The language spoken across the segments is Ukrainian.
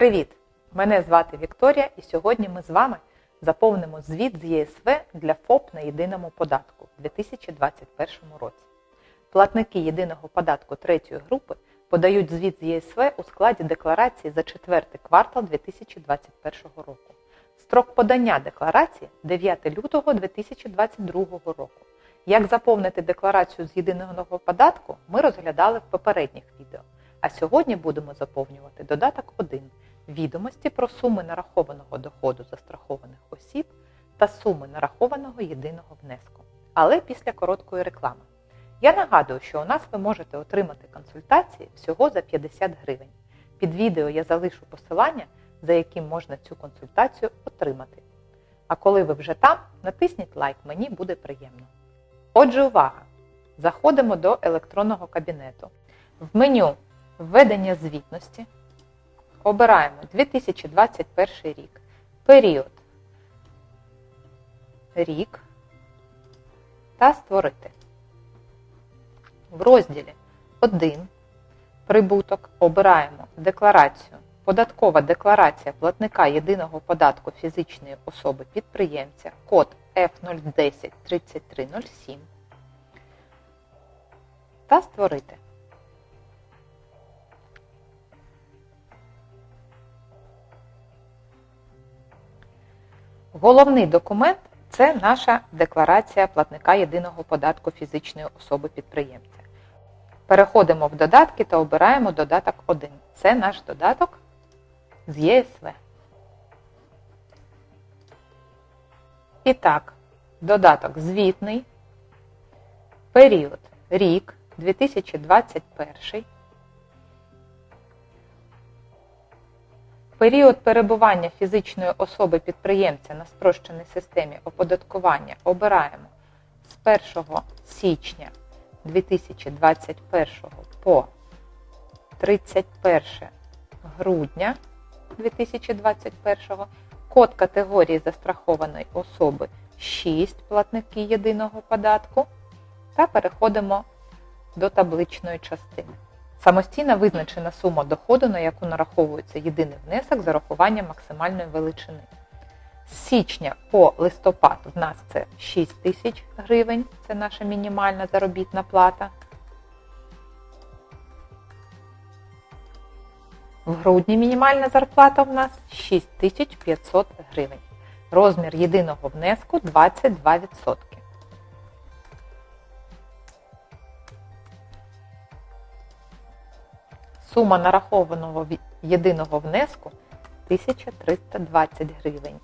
Привіт! Мене звати Вікторія і сьогодні ми з вами заповнимо звіт з ЄСВ для ФОП на єдиному податку у 2021 році. Платники єдиного податку третьої групи подають звіт з ЄСВ у складі декларації за четвертий квартал 2021 року. Строк подання декларації 9 лютого 2022 року. Як заповнити декларацію з єдиного податку, ми розглядали в попередніх відео. А сьогодні будемо заповнювати додаток 1 відомості про суми нарахованого доходу застрахованих осіб та суми нарахованого єдиного внеску. Але після короткої реклами. Я нагадую, що у нас ви можете отримати консультації всього за 50 гривень. Під відео я залишу посилання, за яким можна цю консультацію отримати. А коли ви вже там, натисніть лайк, мені буде приємно. Отже, увага! Заходимо до електронного кабінету. В меню Введення звітності. Обираємо 2021 рік. Період. Рік. Та створити. В розділі 1. Прибуток обираємо декларацію. Податкова декларація платника єдиного податку фізичної особи підприємця код F010 3307 та створити. Головний документ це наша декларація платника єдиного податку фізичної особи підприємця. Переходимо в додатки та обираємо додаток 1. Це наш додаток з ЄСВ. І так, додаток звітний, період рік 2021. Період перебування фізичної особи-підприємця на спрощеній системі оподаткування обираємо з 1 січня 2021 по 31 грудня 2021, код категорії застрахованої особи 6 платники єдиного податку та переходимо до табличної частини. Самостійно визначена сума доходу, на яку нараховується єдиний внесок з урахуванням максимальної величини. З січня по листопад в нас це 6 тисяч гривень, це наша мінімальна заробітна плата. В грудні мінімальна зарплата в нас 6500 гривень. Розмір єдиного внеску 22%. Сума нарахованого єдиного внеску 1320 гривень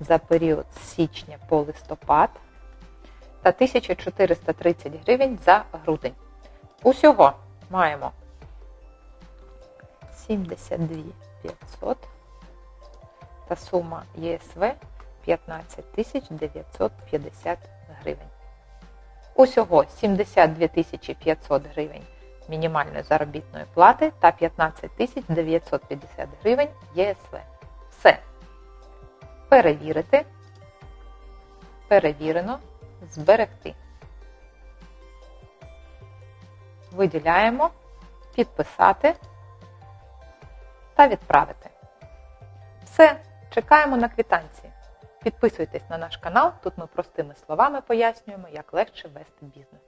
за період з січня по листопад та 1430 гривень за грудень. Усього маємо 72 500 та сума ЄСВ 15 950 гривень. Усього 72 500 гривень мінімальної заробітної плати та 15 950 гривень ЄСВ. Все. Перевірити. Перевірено. Зберегти. Виділяємо, підписати та відправити. Все. Чекаємо на квитанції. Підписуйтесь на наш канал, тут ми простими словами пояснюємо, як легше вести бізнес.